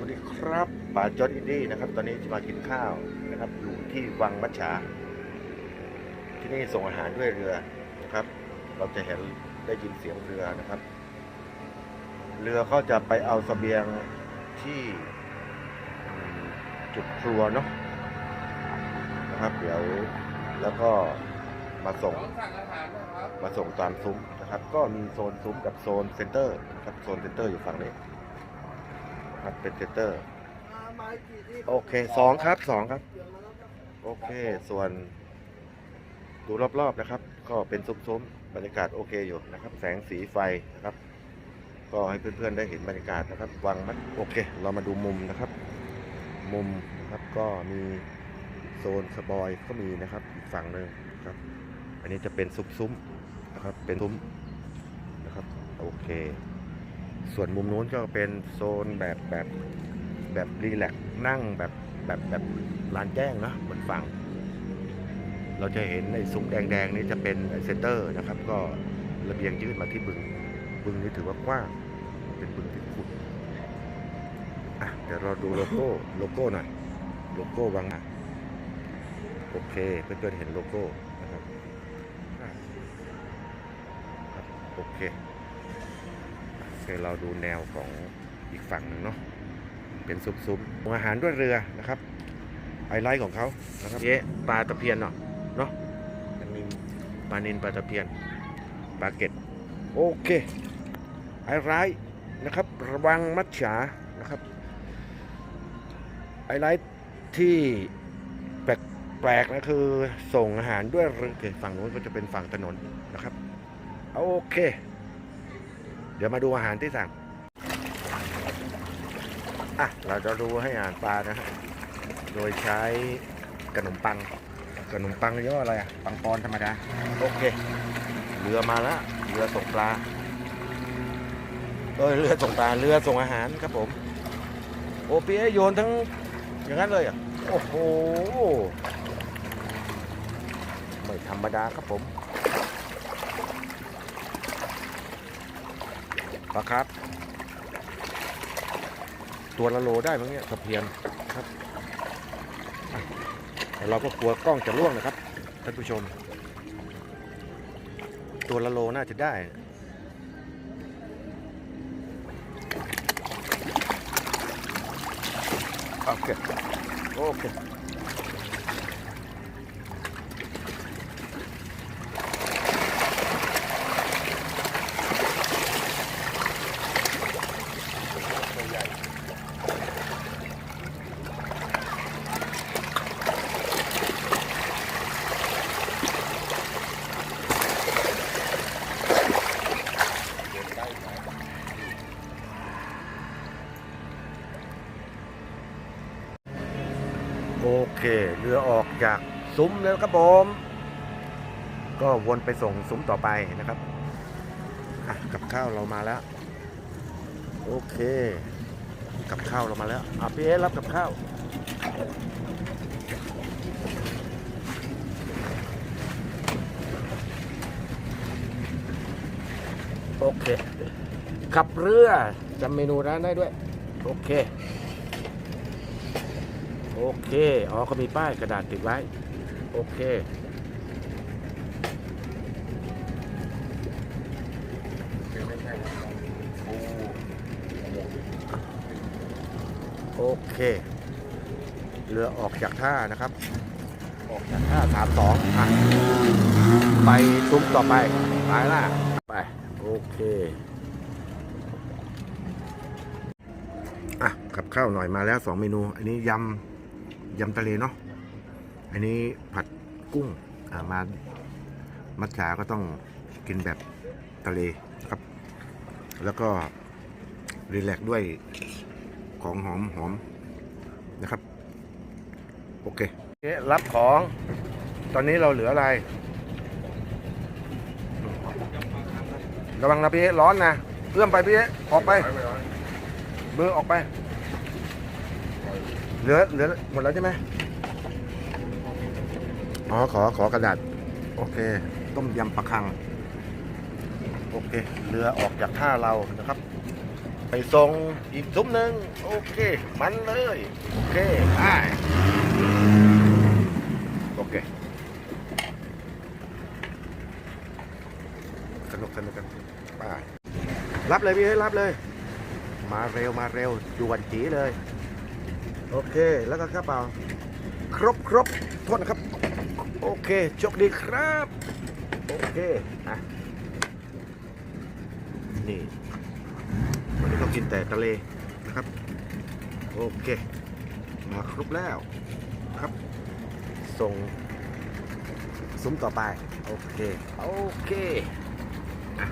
วัสดีครับป่าจอดอินดี้นะครับ ตอนนี้จะมากินข้าวนะครับ อยู่ที่วังมัชชา ที่นี่ส่งอาหารด้วยเรือนะครับ เราจะเห็นได้ยินเสียงเรือนะครับ เรือเขาจะไปเอาสเสบียงที่จุดครัวเนาะนะครับ เดี๋ยวแล้วก็มาส่งมาส่งตามซุ้มนะครับ ก็มีโซนซุ้มกับโซนเซ็นเตอร์นะครับโซนเซ็นเตอร์อยู่ฝั่งนี้ ครับเป็นเซนเตอร์โอเคสองครับสองครับ โอเคส่วนดูรอบๆนะครับ ก็เป็นซุ้มๆบรรยากาศโอเคอยู่นะครับ แสงสีไฟนะครับ ก็ให้เพื่อนๆได้เห็นบรรยากาศนะครับวังมันโอเค เรามาดูมุมนะครับ มุมนะครับก็มีโซนสปอยก็มีนะครับอีกฝั่งหนึ่งครับ อันนี้จะเป็นซุ้มๆนะครับเป็นซุ้มนะครับโอเค ส่วนมุมนู้นก็เป็นโซนแบบแบบแบบรีแลกซ์นั่งแบบแบบแบบลานแจ้งนะเหมือนฝั่ง เราจะเห็นในซุ้มแดงๆนี่จะเป็นเซนเตอร์นะครับ ก็ระเบียงยื่นมาที่บึง บึงนี้ถือว่ากว้างเป็นบึงที่ขุดอะเดี๋ยวเราดูโลโก้โลโก้หน่อยโลโก้วังอะโอเคเพื่อนๆเห็นโลโก้นะครับโอเค โอเคเราดูแนวของอีกฝั่งหนึ่งเนาะเป็นซุ้มๆอาหารด้วยเรือนะครับไฮไลท์ของเขานะครับเอ๊ะปลาตะเพียนเนาะเนาะปลานินปลาตะเพียนปลาเก็ดโอเคไฮไลท์นะครับระวังมัดฉานะครับไฮไลท์ที่แปลกๆนะคือส่งอาหารด้วยเรือโอเคฝั่งนู้นก็จะเป็นฝั่งถนนนะครับ โอเค เดี๋ยวมาดูอาหารที่สั่ง อะ เราจะดูให้อาหารปลานะฮะ โดยใช้ขนมปัง ขนมปังเรียกว่าอะไรอะ ปังปอนธรรมดา โอเค เรือมาแล้ว เรือส่งปลาเออเรือส่งปลา เรือส่งอาหารครับผม โอเปียโยนทั้งอย่างนั้นเลยอะ โอ้โห ไม่ธรรมดาครับผม ปลาครับ ตัวละโลได้มั้งเนี่ยตะเพียนครับแต่เราก็กลัวกล้องจะล่วงนะครับท่านผู้ชม ตัวละโลน่าจะได้โอเคโอเค เคเรือออกจากซุ้มแล้วครับผมก็วนไปส่งซุ้มต่อไปนะครับกับข้าวเรามาแล้ว โอเค กับข้าวเรามาแล้วอะพี่เอรับกับข้าวโอเคขับเรือจำเมนูร้านได้ด้วย โอเค โอเค อ๋อเขามีป้ายกระดาษติดไว้ โอเคโอเค เรือออกจากท่านะครับ ออกจากท่าสามสองไปซุ้มต่อไป ไปล่ะ ไป โอเค อะกับข้าวหน่อยมาแล้วสองเมนู อันนี้ยำ ยำทะเลเนาะอันนี้ผัดกุ้งามามัจฉาก็ต้องกินแบบทะเลครับ แล้วก็รีแลกซ์ด้วยของหอมหอมนะครับ โอเค รับของ ตอนนี้เราเหลืออะไรระวังนะพี่เอ๊ร้อนนะเอื้อมไปพี่เอ๊ออกไป เบอร์ออกไป เหลือเหลือหมดแล้วใช่ไหมอ๋อขอขอกระดาษ โอเค ต้มยำปลาคัง โอเค เรือออกจากท่าเรานะครับ ไปส่งอีกซุ้มหนึ่งโอเค มันเลย โอเคไปโอเค สนุกสนุกกันไปรับเลยพี่เฮ้รับเลย มาเร็วมาเร็วจวนจีเลย โอเค แล้วก็กระเป๋าครบครบโทษนะครับ โอเคโชคดีครับ โอเคอะนี่วันนี้ก็กินแต่ทะเลนะครับ โอเค มาครบแล้วครับ ส่งซุ้มต่อไป โอเค โอเคอะ